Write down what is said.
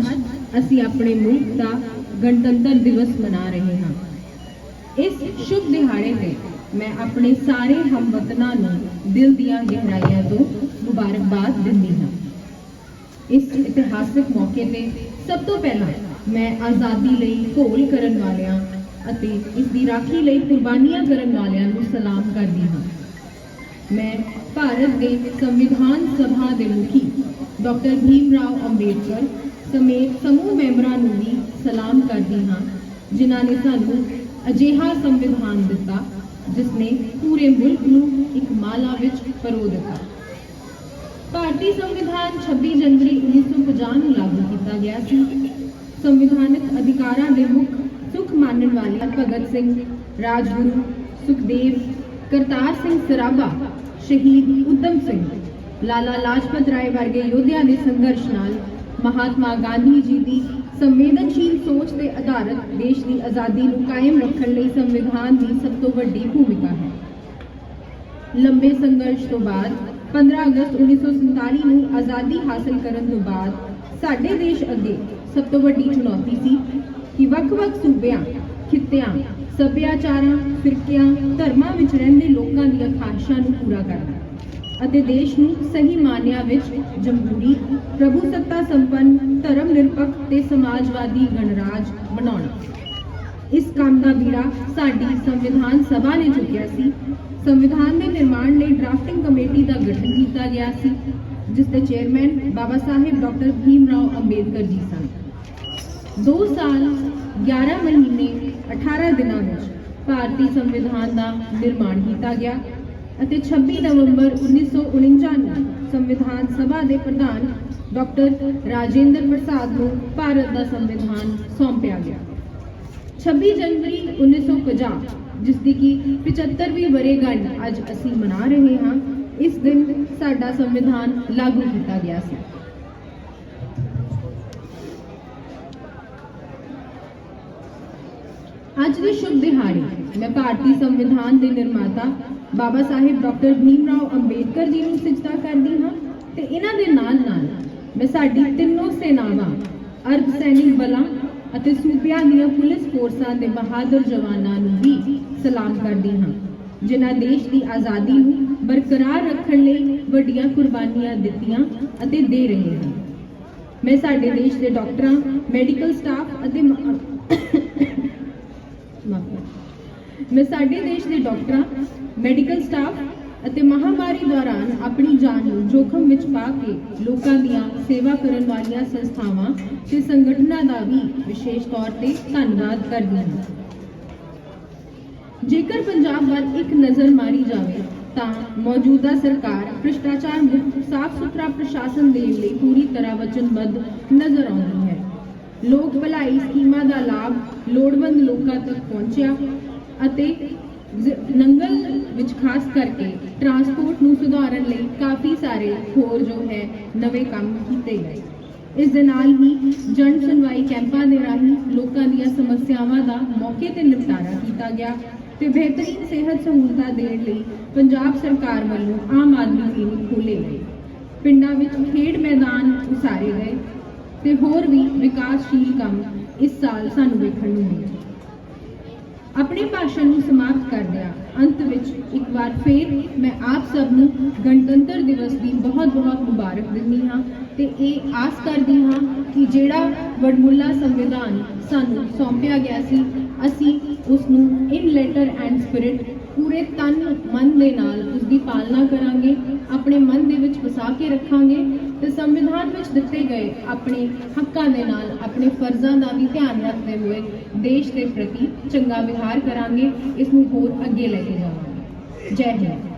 ਅੱਜ ਅਸੀਂ ਆਪਣੇ ਮੁਲਕ ਦਾ ਗਣਤੰਤਰ ਦਿਵਸ ਮਨਾ ਰਹੇ ਹਾਂ। ਇਸ ਸ਼ੁਭ ਦਿਹਾੜੇ ਤੇ ਮੈਂ ਆਪਣੇ ਸਾਰੇ ਹਮਵਤਨਾਂ ਨੂੰ ਦਿਲ ਦੀਆਂ ਗਹਿਰਾਈਆਂ ਤੋਂ ਮੁਬਾਰਕਬਾਦ ਦਿੰਦੀ ਹਾਂ। ਇਸ ਇਤਿਹਾਸਕ ਮੌਕੇ ਤੇ ਸਭ ਤੋਂ ਪਹਿਲਾਂ ਮੈਂ ਆਜ਼ਾਦੀ ਲਈ ਘੋਲ ਕਰਨ ਵਾਲਿਆਂ ਅਤੇ ਇਸ ਦੀ ਰਾਖੀ ਲਈ ਕੁਰਬਾਨੀਆਂ ਕਰਨ ਵਾਲਿਆਂ ਨੂੰ ਸਲਾਮ ਕਰਦੀ ਹਾਂ। ਮੈਂ ਭਾਰਤ ਦੇ ਸੰਵਿਧਾਨ ਸਭਾ ਦੇ ਮੁਖੀ ਡਾਕਟਰ ਭੀਮ ਰਾਓ ਅੰਬੇਡਕਰ ਸਮੇਤ ਸਮੂਹ ਮੈਂਬਰਾਂ ਨੂੰ ਵੀ ਸਲਾਮ ਕਰਦੀ ਹਾਂ, ਜਿਨ੍ਹਾਂ ਨੇ ਸਾਨੂੰ ਅਜਿਹਾ ਸੰਵਿਧਾਨ ਦਿੱਤਾ ਜਿਸ ਨੇ ਪੂਰੇ ਮੁਲਕ ਨੂੰ ਇੱਕ ਮਾਲਾ ਵਿੱਚ ਪਰੋ ਦਿੱਤਾ। ਭਾਰਤੀ ਸੰਵਿਧਾਨ 26 ਜਨਵਰੀ 1950 ਨੂੰ ਲਾਗੂ ਕੀਤਾ ਗਿਆ ਸੀ। ਸੰਵਿਧਾਨਕ ਅਧਿਕਾਰਾਂ ਦੇ ਮੁੱਖ ਸੁਖ ਮਾਨਣ ਵਾਲੇ ਭਗਤ ਸਿੰਘ, ਰਾਜਗੁਰੂ, ਸੁਖਦੇਵ, ਕਰਤਾਰ ਸਿੰਘ ਸਰਾਭਾ, ਸ਼ਹੀਦ ਉਦਮ ਸਿੰਘ, ਲਾਲਾ ਲਾਜਪਤ ਰਾਏ ਵਰਗੇ ਯੋਧਿਆਂ ਦੇ ਸੰਘਰਸ਼ ਨਾਲ ਮਹਾਤਮਾ ਗਾਂਧੀ ਜੀ ਦੀ ਸੰਵੇਦਨਸ਼ੀਲ ਸੋਚ ਤੇ ਆਧਾਰਿਤ ਦੇਸ਼ ਦੀ ਆਜ਼ਾਦੀ ਨੂੰ ਕਾਇਮ ਰੱਖਣ ਲਈ ਸੰਵਿਧਾਨ ਦੀ ਸਭ ਤੋਂ ਵੱਡੀ ਭੂਮਿਕਾ ਹੈ। ਲੰਬੇ ਸੰਘਰਸ਼ ਤੋਂ ਬਾਅਦ 15 ਅਗਸਤ 1947 ਨੂੰ ਆਜ਼ਾਦੀ ਹਾਸਲ ਕਰਨ ਤੋਂ ਬਾਅਦ ਸਾਡੇ ਦੇਸ਼ ਅੱਗੇ ਸਭ ਤੋਂ ਵੱਡੀ ਚੁਣੌਤੀ ਸੀ ਕਿ ਵੱਖ-ਵੱਖ ਸੂਬਿਆਂ, ਖਿੱਤਿਆਂ, ਸੱਭਿਆਚਾਰਾਂ, ਫਿਰਕਿਆਂ, ਧਰਮਾਂ ਵਿੱਚ ਰਹਿੰਦੇ ਲੋਕਾਂ ਦੀਆਂ ਖਾਹਿਸ਼ਾਂ ਨੂੰ ਪੂਰਾ ਕਰਨਾ। ਅਤੇ ਦੇਸ਼ ਨੂੰ ਸਹੀ ਮਾਨਿਆਂ ਵਿੱਚ ਜਮਹੂਰੀ, ਪ੍ਰਭੂ ਸੱਤਾ ਸੰਪੰਨ, ਧਰਮ ਨਿਰਪੱਖ ਤੇ ਸਮਾਜਵਾਦੀ ਗਣਰਾਜ ਬਣਾਉਣਾ। ਇਸ ਕੰਮ ਦਾ ਬੀੜਾ ਸਾਡੀ ਸੰਵਿਧਾਨ ਸਭਾ ਨੇ ਚੁੱਕਿਆ ਸੀ। ਸੰਵਿਧਾਨ ਦੇ ਨਿਰਮਾਣ ਲਈ ਡਰਾਫਟਿੰਗ ਕਮੇਟੀ ਦਾ ਗਠਨ ਕੀਤਾ ਗਿਆ ਸੀ ਜਿਸ ਦੇ ਚੇਅਰਮੈਨ ਬਾਬਾ ਸਾਹਿਬ ਡਾਕਟਰ ਭੀਮ ਰਾਓ ਅੰਬੇਦਕਰ ਜੀ ਸਨ। 2 ਸਾਲ 11 ਮਹੀਨੇ 18 ਦਿਨਾਂ ਵਿੱਚ ਭਾਰਤੀ ਸੰਵਿਧਾਨ ਦਾ ਨਿਰਮਾਣ ਕੀਤਾ ਗਿਆ। ਅਤੇ 26 ਨਵੰਬਰ 1949 ਨੂੰ ਸੰਵਿਧਾਨ ਸਭਾ ਦੇ ਪ੍ਰਧਾਨ ਡਾਕਟਰ ਰਾਜੇਂਦਰ ਪ੍ਰਸਾਦ ਨੂੰ ਭਾਰਤ ਦਾ ਸੰਵਿਧਾਨ ਸੌਂਪਿਆ ਗਿਆ। 26 ਜਨਵਰੀ 1950 ਜਿਸ ਦੀ ਕਿ 75ਵੀਂ ਵਰ੍ਹੇਗੰਢ ਅੱਜ ਅਸੀਂ ਮਨਾ ਰਹੇ ਹਾਂ, ਇਸ ਦਿਨ ਸਾਡਾ ਸੰਵਿਧਾਨ ਲਾਗੂ ਕੀਤਾ ਗਿਆ ਸੀ। ਅੱਜ ਦੇ ਸ਼ੁਭ ਦਿਹਾੜੇ। ਮੈਂ ਭਾਰਤੀ ਸੰਵਿਧਾਨ ਦੇ ਨਿਰਮਾਤਾ ਬਾਬਾ ਸਾਹਿਬ ਡਾਕਟਰ ਭੀਮ ਰਾਓ ਅੰਬੇਦਕਰ ਜੀ ਨੂੰ ਸਜਦਾ ਕਰਦੀ ਹਾਂ ਤੇ ਇਹਨਾਂ ਦੇ ਨਾਲ ਨਾਲ ਮੈਂ ਸਾਡੀ ਤਿੰਨੋਂ ਸੈਨਾਵਾਂ ਅਰਧ ਸੈਨਿਕ ਬਲਾਂ ਅਤੇ ਸੂਬਿਆਂ ਦੀਆਂ ਪੁਲਿਸ ਫੋਰਸਾਂ ਦੇ ਬਹਾਦਰ ਜਵਾਨਾਂ ਨੂੰ ਵੀ ਸਲਾਮ ਕਰਦੀ ਹਾਂ। ਜਿਨ੍ਹਾਂ ਦੇਸ਼ ਦੀ ਆਜ਼ਾਦੀ ਨੂੰ ਬਰਕਰਾਰ ਰੱਖਣ ਲਈ ਵੱਡੀਆਂ ਕੁਰਬਾਨੀਆਂ ਦਿੱਤੀਆਂ ਅਤੇ ਦੇ ਰਹੇ ਹਨ ਮੈਂ ਸਾਡੇ ਦੇਸ਼ ਦੇ ਡਾਕਟਰਾਂ, ਮੈਡੀਕਲ ਸਟਾਫ ਅਤੇ ਮੈਂ ਸਾਡੇ ਦੇਸ਼ ਦੇ ਡਾਕਟਰਾਂ ਮੈਡੀਕਲ ਸਟਾਫ ਅਤੇ ਮਹਾਮਾਰੀ ਦੌਰਾਨ ਆਪਣੀ ਜਾਨ ਨੂੰ ਜੋਖਮ ਵਿੱਚ ਪਾ ਕੇ ਲੋਕਾਂ ਦੀਆਂ ਸੇਵਾ ਕਰਨ ਵਾਲੀਆਂ ਸੰਸਥਾਵਾਂ ਤੇ ਸੰਗਠਨਾਂ ਦਾ ਵੀ ਵਿਸ਼ੇਸ਼ ਤੌਰ ਤੇ ਧੰਨਵਾਦ ਕਰਦੀ ਹਾਂ। ਜੇਕਰ ਪੰਜਾਬ ਵੱਲ ਇੱਕ ਨਜ਼ਰ ਮਾਰੀ ਜਾਵੇ, ਤਾਂ ਮੌਜੂਦਾ ਸਰਕਾਰ ਭ੍ਰਿਸ਼ਟਾਚਾਰ ਮੁਕਤ ਸਾਫ਼ ਸੁਥਰਾ ਪ੍ਰਸ਼ਾਸਨ ਦੇਣ ਲਈ ਪੂਰੀ ਤਰ੍ਹਾਂ ਵਚਨਬੱਧ ਨਜ਼ਰ ਆਉਂਦੀ ਹੈ। ਲੋਕ ਭਲਾਈ ਸਕੀਮਾਂ ਦਾ ਲਾਭ ਲੋੜਵੰਦ ਲੋਕਾਂ ਤੱਕ ਪਹੁੰਚਿਆ ਅਤੇ ਨੰਗਲ ਵਿੱਚ ਖਾਸ ਕਰਕੇ ਟਰਾਂਸਪੋਰਟ ਨੂੰ ਸੁਧਾਰਨ ਲਈ ਕਾਫੀ ਸਾਰੇ ਹੋਰ ਜੋ ਹੈ, ਨਵੇਂ ਕੰਮ ਕੀਤੇ ਗਏ। ਇਸ ਦੇ ਨਾਲ ਹੀ ਜਨ ਸੁਣਵਾਈ ਕੈਂਪਾਂ ਦੇ ਰਾਹੀਂ ਲੋਕਾਂ ਦੀਆਂ ਸਮੱਸਿਆਵਾਂ ਦਾ ਮੌਕੇ ਤੇ ਨਿਪਟਾਰਾ ਕੀਤਾ ਗਿਆ ਤੇ ਬਿਹਤਰੀਨ ਸਿਹਤ ਸਹੂਲਤਾਂ ਦੇਣ ਲਈ ਪੰਜਾਬ ਸਰਕਾਰ ਵੱਲੋਂ ਆਮ ਆਦਮੀ ਕਲੀਨਿਕ ਖੋਲ੍ਹੇ ਗਏ। ਪਿੰਡਾਂ ਵਿੱਚ ਖੇਡ ਮੈਦਾਨ ਉਸਾਰੇ ਗਏ ਤੇ ਹੋਰ ਵੀ ਵਿਕਾਸਸ਼ੀਲ ਕੰਮ ਇਸ ਸਾਲ ਸਾਨੂੰ ਵੇਖਣ ਨੂੰ ਮਿਲੇ। ਆਪਣੇ ਭਾਸ਼ਣ ਨੂੰ ਸਮਾਪਤ ਕਰਦਿਆਂ ਅੰਤ ਵਿੱਚ ਇੱਕ ਵਾਰ ਫੇਰ ਮੈਂ ਆਪ ਸਭ ਨੂੰ ਗਣਤੰਤਰ ਦਿਵਸ ਦੀ ਬਹੁਤ-ਬਹੁਤ ਮੁਬਾਰਕ ਦਿੰਦੀ ਹਾਂ ਤੇ ਇਹ ਆਸ ਕਰਦੀ ਹਾਂ ਕਿ ਜਿਹੜਾ ਵਡਮੁੱਲਾ ਸੰਵਿਧਾਨ ਸਾਨੂੰ ਸੌਂਪਿਆ ਗਿਆ ਸੀ, ਅਸੀਂ ਉਸ ਨੂੰ ਇਨ ਲੈਟਰ ਐਂਡ ਸਪਿਰਿਟ ਪੂਰੇ ਤਨ ਮਨ ਦੇ ਨਾਲ ਉਸ ਦੀ ਪਾਲਣਾ ਕਰਾਂਗੇ, ਆਪਣੇ ਮਨ ਦੇ ਵਿੱਚ ਵਸਾ ਕੇ ਰੱਖਾਂਗੇ ਤੇ ਸੰਵਿਧਾਨ ਵਿੱਚ ਦਿੱਤੇ ਗਏ ਆਪਣੇ ਹੱਕਾਂ ਦੇ ਨਾਲ ਆਪਣੇ ਫਰਜ਼ਾਂ ਦਾ ਵੀ ਧਿਆਨ ਰੱਖਦੇ ਹੋਏ ਦੇਸ਼ ਦੇ ਪ੍ਰਤੀ ਚੰਗਾ ਵਿਹਾਰ ਕਰਾਂਗੇ, ਇਸ ਨੂੰ ਹੋਰ ਅੱਗੇ ਲੈ ਕੇ ਜਾਵਾਂਗੇ। ਜੈ ਹਿੰਦ।